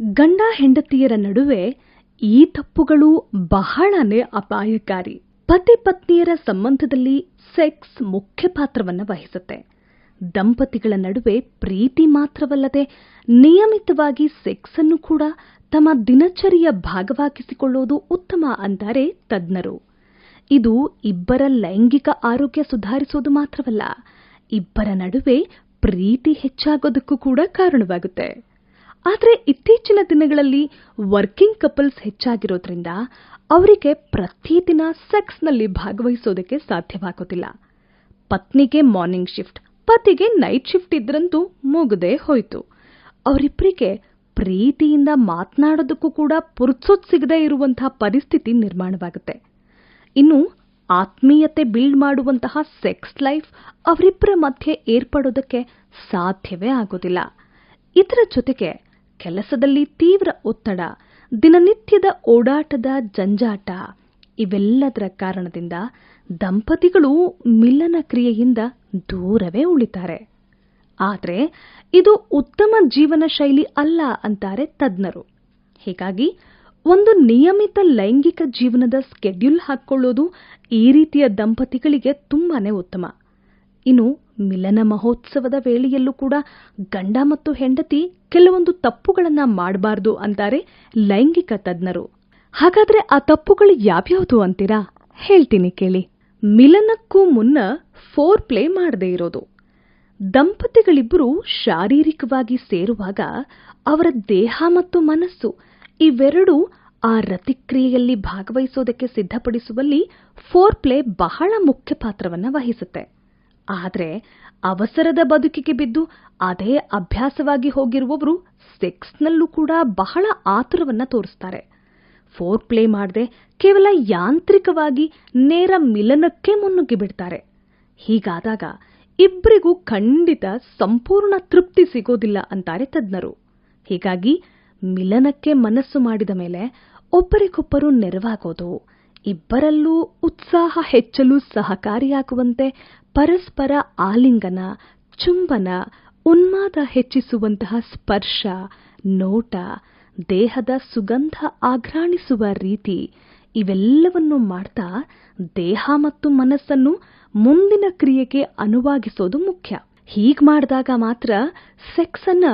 ಗಂಡ ಹೆಂಡತಿಯರ ನಡುವೆ ಈ ತಪ್ಪುಗಳು ಬಹಳನೇ ಅಪಾಯಕಾರಿ. ಪತಿ ಪತ್ನಿಯರ ಸಂಬಂಧದಲ್ಲಿ ಸೆಕ್ಸ್ ಮುಖ್ಯ ಪಾತ್ರವನ್ನು ವಹಿಸುತ್ತೆ. ದಂಪತಿಗಳ ನಡುವೆ ಪ್ರೀತಿ ಮಾತ್ರವಲ್ಲದೆ ನಿಯಮಿತವಾಗಿ ಸೆಕ್ಸ್ ಅನ್ನು ಕೂಡ ತಮ್ಮ ದಿನಚರಿಯ ಭಾಗವಾಗಿಸಿಕೊಳ್ಳುವುದು ಉತ್ತಮ ಅಂತಾರೆ ತಜ್ಞರು. ಇದು ಇಬ್ಬರ ಲೈಂಗಿಕ ಆರೋಗ್ಯ ಸುಧಾರಿಸುವುದು ಮಾತ್ರವಲ್ಲ, ಇಬ್ಬರ ನಡುವೆ ಪ್ರೀತಿ ಹೆಚ್ಚಾಗೋದಕ್ಕೂ ಕೂಡ ಕಾರಣವಾಗುತ್ತೆ. ಆದರೆ ಇತ್ತೀಚಿನ ದಿನಗಳಲ್ಲಿ ವರ್ಕಿಂಗ್ ಕಪಲ್ಸ್ ಹೆಚ್ಚಾಗಿರೋದ್ರಿಂದ ಅವರಿಗೆ ಪ್ರತಿದಿನ ಸೆಕ್ಸ್ನಲ್ಲಿ ಭಾಗವಹಿಸೋದಕ್ಕೆ ಸಾಧ್ಯವಾಗೋದಿಲ್ಲ. ಪತ್ನಿಗೆ ಮಾರ್ನಿಂಗ್ ಶಿಫ್ಟ್, ಪತಿಗೆ ನೈಟ್ ಶಿಫ್ಟ್ ಇದ್ರಂತೂ ಮುಗದೇ ಹೋಯ್ತು. ಅವರಿಬ್ಬರಿಗೆ ಪ್ರೀತಿಯಿಂದ ಮಾತನಾಡೋದಕ್ಕೂ ಕೂಡ ಪುರುತ್ಸೋತ್ ಸಿಗದೇ ಇರುವಂತಹ ಪರಿಸ್ಥಿತಿ ನಿರ್ಮಾಣವಾಗುತ್ತೆ. ಇನ್ನು ಆತ್ಮೀಯತೆ ಬಿಲ್ಡ್ ಮಾಡುವಂತಹ ಸೆಕ್ಸ್ ಲೈಫ್ ಅವರಿಬ್ಬರ ಮಧ್ಯೆ ಏರ್ಪಡೋದಕ್ಕೆ ಸಾಧ್ಯವೇ ಆಗೋದಿಲ್ಲ. ಇದರ ಜೊತೆಗೆ ಕೆಲಸದಲ್ಲಿ ತೀವ್ರ ಒತ್ತಡ, ದಿನನಿತ್ಯದ ಓಡಾಟದ ಜಂಜಾಟ, ಇವೆಲ್ಲದರ ಕಾರಣದಿಂದ ದಂಪತಿಗಳು ಮಿಲನ ಕ್ರಿಯೆಯಿಂದ ದೂರವೇ ಉಳಿತಾರೆ. ಆದರೆ ಇದು ಉತ್ತಮ ಜೀವನ ಶೈಲಿ ಅಲ್ಲ ಅಂತಾರೆ ತಜ್ಞರು. ಹೀಗಾಗಿ ಒಂದು ನಿಯಮಿತ ಲೈಂಗಿಕ ಜೀವನದ ಸ್ಕೆಡ್ಯೂಲ್ ಹಾಕ್ಕೊಳ್ಳೋದು ಈ ರೀತಿಯ ದಂಪತಿಗಳಿಗೆ ತುಂಬಾನೇ ಉತ್ತಮ. ಇನ್ನು ಮಿಲನ ಮಹೋತ್ಸವದ ವೇಳೆಯಲ್ಲೂ ಕೂಡ ಗಂಡ ಮತ್ತು ಹೆಂಡತಿ ಕೆಲವೊಂದು ತಪ್ಪುಗಳನ್ನ ಮಾಡಬಾರದು ಅಂತಾರೆ ಲೈಂಗಿಕ ತಜ್ಞರು. ಹಾಗಾದ್ರೆ ಆ ತಪ್ಪುಗಳು ಯಾವ್ಯಾವುದು ಅಂತೀರಾ? ಹೇಳ್ತೀನಿ ಕೇಳಿ. ಮಿಲನಕ್ಕೂ ಮುನ್ನ ಫೋರ್ ಪ್ಲೇ ಮಾಡದೇ ಇರೋದು. ದಂಪತಿಗಳಿಬ್ಬರು ಶಾರೀರಿಕವಾಗಿ ಸೇರುವಾಗ ಅವರ ದೇಹ ಮತ್ತು ಮನಸ್ಸು ಇವೆರಡೂ ಆ ರತಿಕ್ರಿಯೆಯಲ್ಲಿ ಭಾಗವಹಿಸೋದಕ್ಕೆ ಸಿದ್ಧಪಡಿಸುವಲ್ಲಿ ಫೋರ್ ಪ್ಲೇ ಬಹಳ ಮುಖ್ಯ ಪಾತ್ರವನ್ನು ವಹಿಸುತ್ತೆ. ಆದರೆ ಅವಸರದ ಬದುಕಿಗೆ ಬಿದ್ದು ಅದೇ ಅಭ್ಯಾಸವಾಗಿ ಹೋಗಿರುವವರು ಸೆಕ್ಸ್ನಲ್ಲೂ ಕೂಡ ಬಹಳ ಆತುರವನ್ನ ತೋರಿಸ್ತಾರೆ. ಫೋರ್ ಪ್ಲೇ ಮಾಡದೆ ಕೇವಲ ಯಾಂತ್ರಿಕವಾಗಿ ನೇರ ಮಿಲನಕ್ಕೆ ಮುನ್ನುಗ್ಗಿ ಬಿಡ್ತಾರೆ. ಹೀಗಾದಾಗ ಇಬ್ಬರಿಗೂ ಖಂಡಿತ ಸಂಪೂರ್ಣ ತೃಪ್ತಿ ಸಿಗೋದಿಲ್ಲ ಅಂತಾರೆ ತಜ್ಞರು. ಹೀಗಾಗಿ ಮಿಲನಕ್ಕೆ ಮನಸ್ಸು ಮಾಡಿದ ಮೇಲೆ ಒಬ್ಬರಿಗೊಬ್ಬರು ನೆರವಾಗೋದು ಇಬ್ಬರಲ್ಲೂ ಉತ್ಸಾಹ ಹೆಚ್ಚಲು ಸಹಕಾರಿಯಾಗುವಂತೆ ಪರಸ್ಪರ ಆಲಿಂಗನ, ಚುಂಬನ, ಉನ್ಮಾದ ಹೆಚ್ಚಿಸುವಂತಹ ಸ್ಪರ್ಶ, ನೋಟ, ದೇಹದ ಸುಗಂಧ ಆಘ್ರಾಣಿಸುವ ರೀತಿ ಇವೆಲ್ಲವನ್ನು ಮಾಡ್ತಾ ದೇಹ ಮತ್ತು ಮನಸ್ಸನ್ನು ಮುಂದಿನ ಕ್ರಿಯೆಗೆ ಅನುವಾಗಿಸೋದು ಮುಖ್ಯ. ಹೀಗ್ ಮಾಡಿದಾಗ ಮಾತ್ರ ಸೆಕ್ಸ್ ಅನ್ನ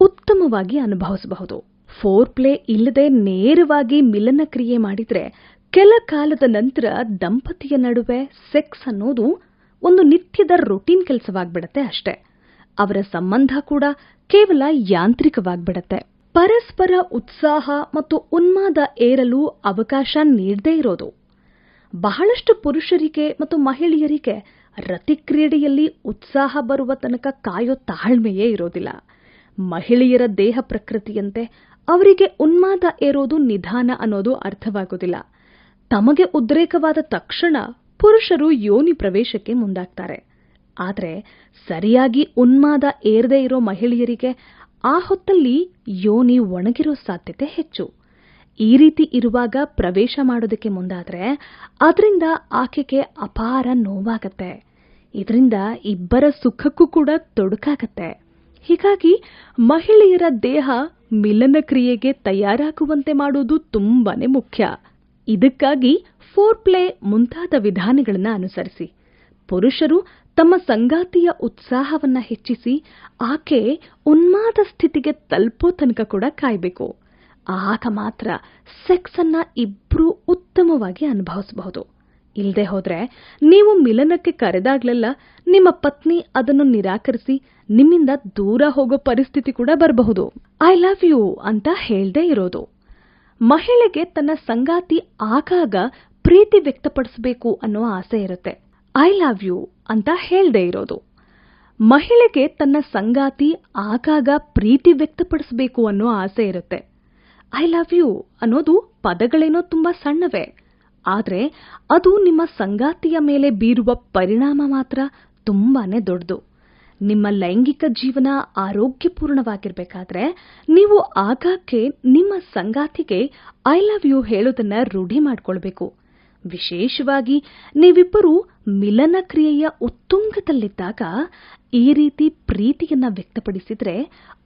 ಉತ್ತಮವಾಗಿ ಅನುಭವಿಸಬಹುದು. ಫೋರ್ ಪ್ಲೇ ಇಲ್ಲದೆ ನೇರವಾಗಿ ಮಿಲನ ಕ್ರಿಯೆ ಮಾಡಿದ್ರೆ ಕೆಲ ಕಾಲದ ನಂತರ ದಂಪತಿಯ ನಡುವೆ ಸೆಕ್ಸ್ ಅನ್ನೋದು ಒಂದು ನಿತ್ಯದ ರೊಟೀನ್ ಕೆಲಸವಾಗ್ಬಿಡತ್ತೆ ಅಷ್ಟೇ. ಅವರ ಸಂಬಂಧ ಕೂಡ ಕೇವಲ ಯಾಂತ್ರಿಕವಾಗ್ಬಿಡತ್ತೆ. ಪರಸ್ಪರ ಉತ್ಸಾಹ ಮತ್ತು ಉನ್ಮಾದ ಏರಲು ಅವಕಾಶ ನೀಡದೇ ಇರೋದು. ಬಹಳಷ್ಟು ಪುರುಷರಿಗೆ ಮತ್ತು ಮಹಿಳೆಯರಿಗೆ ರತಿಕ್ರೀಡೆಯಲ್ಲಿ ಉತ್ಸಾಹ ಬರುವ ತನಕ ಕಾಯೋ ತಾಳ್ಮೆಯೇ ಇರೋದಿಲ್ಲ. ಮಹಿಳೆಯರ ದೇಹ ಪ್ರಕೃತಿಯಂತೆ ಅವರಿಗೆ ಉನ್ಮಾದ ಏರೋದು ನಿಧಾನ ಅನ್ನೋದು ಅರ್ಥವಾಗೋದಿಲ್ಲ. ತಮಗೆ ಉದ್ರೇಕವಾದ ತಕ್ಷಣ ಪುರುಷರು ಯೋನಿ ಪ್ರವೇಶಕ್ಕೆ ಮುಂದಾಗ್ತಾರೆ. ಆದರೆ ಸರಿಯಾಗಿ ಉನ್ಮಾದ ಏರದೇ ಇರೋ ಮಹಿಳೆಯರಿಗೆ ಆ ಹೊತ್ತಲ್ಲಿ ಯೋನಿ ಒಣಗಿರೋ ಸಾಧ್ಯತೆ ಹೆಚ್ಚು. ಈ ರೀತಿ ಇರುವಾಗ ಪ್ರವೇಶ ಮಾಡೋದಕ್ಕೆ ಮುಂದಾದ್ರೆ ಅದರಿಂದ ಆಕೆಗೆ ಅಪಾರ ನೋವಾಗತ್ತೆ. ಇದರಿಂದ ಇಬ್ಬರ ಸುಖಕ್ಕೂ ಕೂಡ ತೊಡಕಾಗತ್ತೆ. ಹೀಗಾಗಿ ಮಹಿಳೆಯರ ದೇಹ ಮಿಲನ ಕ್ರಿಯೆಗೆ ತಯಾರಾಗುವಂತೆ ಮಾಡುವುದು ತುಂಬಾನೇ ಮುಖ್ಯ. ಇದಕ್ಕಾಗಿ ಫೋರ್ ಪ್ಲೇ ಮುಂತಾದ ವಿಧಾನಗಳನ್ನು ಅನುಸರಿಸಿ. ಪುರುಷರು ತಮ್ಮ ಸಂಗಾತಿಯ ಉತ್ಸಾಹವನ್ನ ಹೆಚ್ಚಿಸಿ ಆಕೆ ಉನ್ಮಾದ ಸ್ಥಿತಿಗೆ ತಲುಪೋ ತನಕ ಕೂಡ ಕಾಯಬೇಕು. ಆಗ ಮಾತ್ರ ಸೆಕ್ಸ್ ಅನ್ನ ಇಬ್ರು ಉತ್ತಮವಾಗಿ ಅನುಭವಿಸಬಹುದು. ಇಲ್ಲದೆ ಹೋದ್ರೆ ನೀವು ಮಿಲನಕ್ಕೆ ಕರೆದಾಗ್ಲೆಲ್ಲ ನಿಮ್ಮ ಪತ್ನಿ ಅದನ್ನು ನಿರಾಕರಿಸಿ ನಿಮ್ಮಿಂದ ದೂರ ಹೋಗೋ ಪರಿಸ್ಥಿತಿ ಕೂಡ ಬರಬಹುದು. ಐ ಲವ್ ಯು ಅಂತ ಹೇಳ್ದೇ ಇರೋದು. ಮಹಿಳೆಗೆ ತನ್ನ ಸಂಗಾತಿ ಆಗಾಗ ಪ್ರೀತಿ ವ್ಯಕ್ತಪಡಿಸಬೇಕು ಅನ್ನೋ ಆಸೆ ಇರುತ್ತೆ. ಐ ಲವ್ ಯು ಅಂತ ಹೇಳ್ದೇ ಇರೋದು. ಮಹಿಳೆಗೆ ತನ್ನ ಸಂಗಾತಿ ಆಗಾಗ ಪ್ರೀತಿ ವ್ಯಕ್ತಪಡಿಸಬೇಕು ಅನ್ನೋ ಆಸೆ ಇರುತ್ತೆ. ಐ ಲವ್ ಯು ಅನ್ನೋದು ಪದಗಳೇನೋ ತುಂಬಾ ಸಣ್ಣವೇ. ಆದರೆ ಅದು ನಿಮ್ಮ ಸಂಗಾತಿಯ ಮೇಲೆ ಬೀರುವ ಪರಿಣಾಮ ಮಾತ್ರ ತುಂಬಾನೇ ದೊಡ್ಡದು. ನಿಮ್ಮ ಲೈಂಗಿಕ ಜೀವನ ಆರೋಗ್ಯಪೂರ್ಣವಾಗಿರಬೇಕಾದ್ರೆ ನೀವು ಆಗಾಗ್ಗೆ ನಿಮ್ಮ ಸಂಗಾತಿಗೆ ಐ ಲವ್ ಯು ಹೇಳೋದನ್ನ ರೂಢಿ ಮಾಡಿಕೊಳ್ಬೇಕು. ವಿಶೇಷವಾಗಿ ನೀವಿಬ್ಬರು ಮಿಲನ ಕ್ರಿಯೆಯ ಉತ್ತುಂಗದಲ್ಲಿದ್ದಾಗ ಈ ರೀತಿ ಪ್ರೀತಿಯನ್ನ ವ್ಯಕ್ತಪಡಿಸಿದ್ರೆ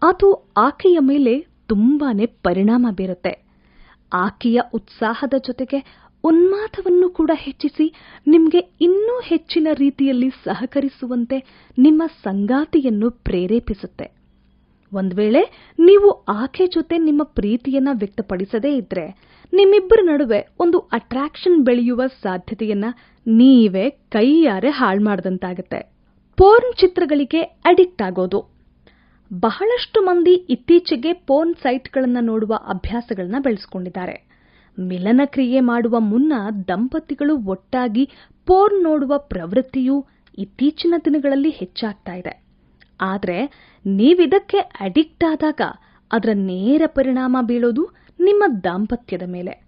ಅದು ಆಕೆಯ ಮೇಲೆ ತುಂಬಾನೇ ಪರಿಣಾಮ ಬೀರುತ್ತೆ. ಆಕೆಯ ಉತ್ಸಾಹದ ಜೊತೆಗೆ ಉನ್ಮಾದವನ್ನು ಕೂಡ ಹೆಚ್ಚಿಸಿ ನಿಮಗೆ ಇನ್ನೂ ಹೆಚ್ಚಿನ ರೀತಿಯಲ್ಲಿ ಸಹಕರಿಸುವಂತೆ ನಿಮ್ಮ ಸಂಗಾತಿಯನ್ನು ಪ್ರೇರೇಪಿಸುತ್ತೆ. ಒಂದು ವೇಳೆ ನೀವು ಆಕೆ ಜೊತೆ ನಿಮ್ಮ ಪ್ರೀತಿಯನ್ನ ವ್ಯಕ್ತಪಡಿಸದೇ ಇದ್ರೆ ನಿಮ್ಮಿಬ್ಬರ ನಡುವೆ ಒಂದು ಅಟ್ರಾಕ್ಷನ್ ಬೆಳೆಯುವ ಸಾಧ್ಯತೆಯನ್ನ ನೀವೇ ಕೈಯಾರೆ ಹಾಳು ಮಾಡಿದಂತಾಗುತ್ತೆ. ಪೋರ್ನ್ ಚಿತ್ರಗಳಿಗೆ ಅಡಿಕ್ಟ್ ಆಗೋದು. ಬಹಳಷ್ಟು ಮಂದಿ ಇತ್ತೀಚೆಗೆ ಪೋರ್ನ್ ಸೈಟ್ಗಳನ್ನು ನೋಡುವ ಅಭ್ಯಾಸಗಳನ್ನು ಬೆಳೆಸಿಕೊಂಡಿದ್ದಾರೆ. ಮಿಲನ ಕ್ರಿಯೆ ಮಾಡುವ ಮುನ್ನ ದಂಪತಿಗಳು ಒಟ್ಟಾಗಿ ಪೋರ್ನ್ ನೋಡುವ ಪ್ರವೃತ್ತಿಯು ಇತ್ತೀಚಿನ ದಿನಗಳಲ್ಲಿ ಹೆಚ್ಚಾಗ್ತಾ ಇದೆ. ಆದರೆ ನೀವಿದಕ್ಕೆ ಅಡಿಕ್ಟ್ ಆದಾಗ ಅದರ ನೇರ ಪರಿಣಾಮ ಬೀಳೋದು ನಿಮ್ಮ ದಾಂಪತ್ಯದ ಮೇಲೆ.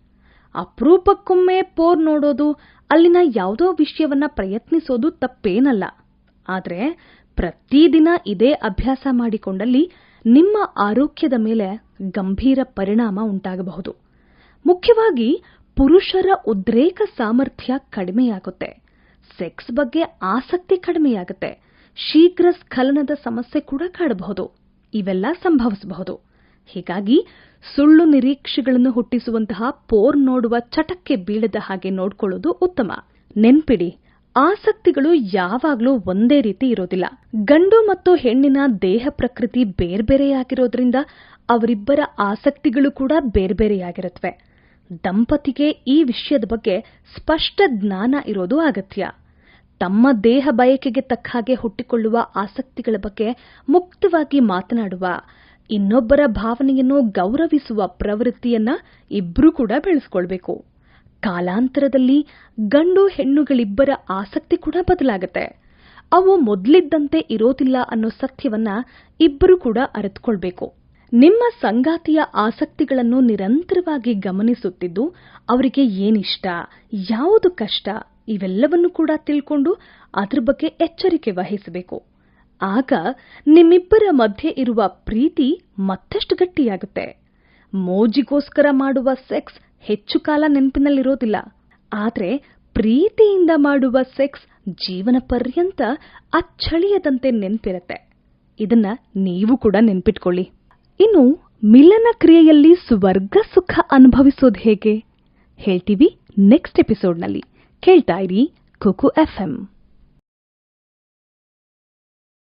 ಅಪರೂಪಕ್ಕೊಮ್ಮೆ ಪೋರ್ ನೋಡೋದು ಅಲ್ಲಿನ ಯಾವುದೋ ವಿಷಯವನ್ನ ಪ್ರಯತ್ನಿಸೋದು ತಪ್ಪೇನಲ್ಲ. ಆದರೆ ಪ್ರತಿದಿನ ಇದೇ ಅಭ್ಯಾಸ ಮಾಡಿಕೊಂಡಲ್ಲಿ ನಿಮ್ಮ ಆರೋಗ್ಯದ ಮೇಲೆ ಗಂಭೀರ ಪರಿಣಾಮ ಉಂಟಾಗಬಹುದು. ಮುಖ್ಯವಾಗಿ ಪುರುಷರ ಉದ್ರೇಕ ಸಾಮರ್ಥ್ಯ ಕಡಿಮೆಯಾಗುತ್ತೆ. ಸೆಕ್ಸ್ ಬಗ್ಗೆ ಆಸಕ್ತಿ ಕಡಿಮೆಯಾಗುತ್ತೆ. ಶೀಘ್ರ ಸ್ಖಲನದ ಸಮಸ್ಯೆ ಕೂಡ ಕಾಡಬಹುದು. ಇವೆಲ್ಲ ಸಂಭವಿಸಬಹುದು. ಹೀಗಾಗಿ ಸುಳ್ಳು ನಿರೀಕ್ಷೆಗಳನ್ನು ಹುಟ್ಟಿಸುವಂತಹ ಪೋರ್ ನೋಡುವ ಚಟಕ್ಕೆ ಬೀಳದ ಹಾಗೆ ನೋಡಿಕೊಳ್ಳುವುದು ಉತ್ತಮ. ನೆನ್ಪಿಡಿ, ಆಸಕ್ತಿಗಳು ಯಾವಾಗಲೂ ಒಂದೇ ರೀತಿ ಇರೋದಿಲ್ಲ. ಗಂಡು ಮತ್ತು ಹೆಣ್ಣಿನ ದೇಹ ಪ್ರಕೃತಿ ಬೇರ್ಬೇರೆಯಾಗಿರೋದ್ರಿಂದ ಅವರಿಬ್ಬರ ಆಸಕ್ತಿಗಳು ಕೂಡ ಬೇರ್ಬೇರೆಯಾಗಿರುತ್ತವೆ ದಂಪತಿಗೆ ಈ ವಿಷಯದ ಬಗ್ಗೆ ಸ್ಪಷ್ಟ ಜ್ಞಾನ ಇರೋದು ಅಗತ್ಯ. ತಮ್ಮ ದೇಹ ಬಯಕೆಗೆ ತಕ್ಕ ಹಾಗೆ ಹುಟ್ಟಿಕೊಳ್ಳುವ ಆಸಕ್ತಿಗಳ ಬಗ್ಗೆ ಮುಕ್ತವಾಗಿ ಮಾತನಾಡುವ, ಇನ್ನೊಬ್ಬರ ಭಾವನೆಯನ್ನು ಗೌರವಿಸುವ ಪ್ರವೃತ್ತಿಯನ್ನ ಇಬ್ಬರೂ ಕೂಡ ಬೆಳೆಸ್ಕೊಳ್ಬೇಕು. ಕಾಲಾಂತರದಲ್ಲಿ ಗಂಡು ಹೆಣ್ಣುಗಳಿಬ್ಬರ ಆಸಕ್ತಿ ಕೂಡ ಬದಲಾಗುತ್ತೆ. ಅವು ಮೊದಲಿದ್ದಂತೆ ಇರೋದಿಲ್ಲ ಅನ್ನೋ ಸತ್ಯವನ್ನ ಇಬ್ಬರೂ ಕೂಡ ಅರಿತುಕೊಳ್ಬೇಕು. ನಿಮ್ಮ ಸಂಗಾತಿಯ ಆಸಕ್ತಿಗಳನ್ನು ನಿರಂತರವಾಗಿ ಗಮನಿಸುತ್ತಿದ್ದು ಅವರಿಗೆ ಏನಿಷ್ಟ, ಯಾವುದು ಕಷ್ಟ ಇವೆಲ್ಲವನ್ನು ಕೂಡ ತಿಳ್ಕೊಂಡು ಅದರ ಬಗ್ಗೆ ಎಚ್ಚರಿಕೆ ವಹಿಸಬೇಕು. ಆಗ ನಿಮ್ಮಿಬ್ಬರ ಮಧ್ಯೆ ಇರುವ ಪ್ರೀತಿ ಮತ್ತಷ್ಟು ಗಟ್ಟಿಯಾಗುತ್ತೆ. ಮೋಜಿಗೋಸ್ಕರ ಮಾಡುವ ಸೆಕ್ಸ್ ಹೆಚ್ಚು ಕಾಲ ನೆನಪಿನಲ್ಲಿರೋದಿಲ್ಲ. ಆದರೆ ಪ್ರೀತಿಯಿಂದ ಮಾಡುವ ಸೆಕ್ಸ್ ಜೀವನ ಪರ್ಯಂತ ಅಚ್ಚಳಿಯದಂತೆ ನೆನಪಿರುತ್ತೆ. ಇದನ್ನ ನೀವು ಕೂಡ ನೆನ್ಪಿಟ್ಕೊಳ್ಳಿ. ಇನ್ನು ಮಿಲನ ಕ್ರಿಯೆಯಲ್ಲಿ ಸ್ವರ್ಗ ಸುಖ ಅನುಭವಿಸೋದು ಹೇಗೆ? ಹೇಳ್ತೀವಿ ನೆಕ್ಸ್ಟ್ ಎಪಿಸೋಡ್ನಲ್ಲಿ ಕೇಳ್ತಾ ಇರಿ ಕುಕು ಎಫ್ಎಂ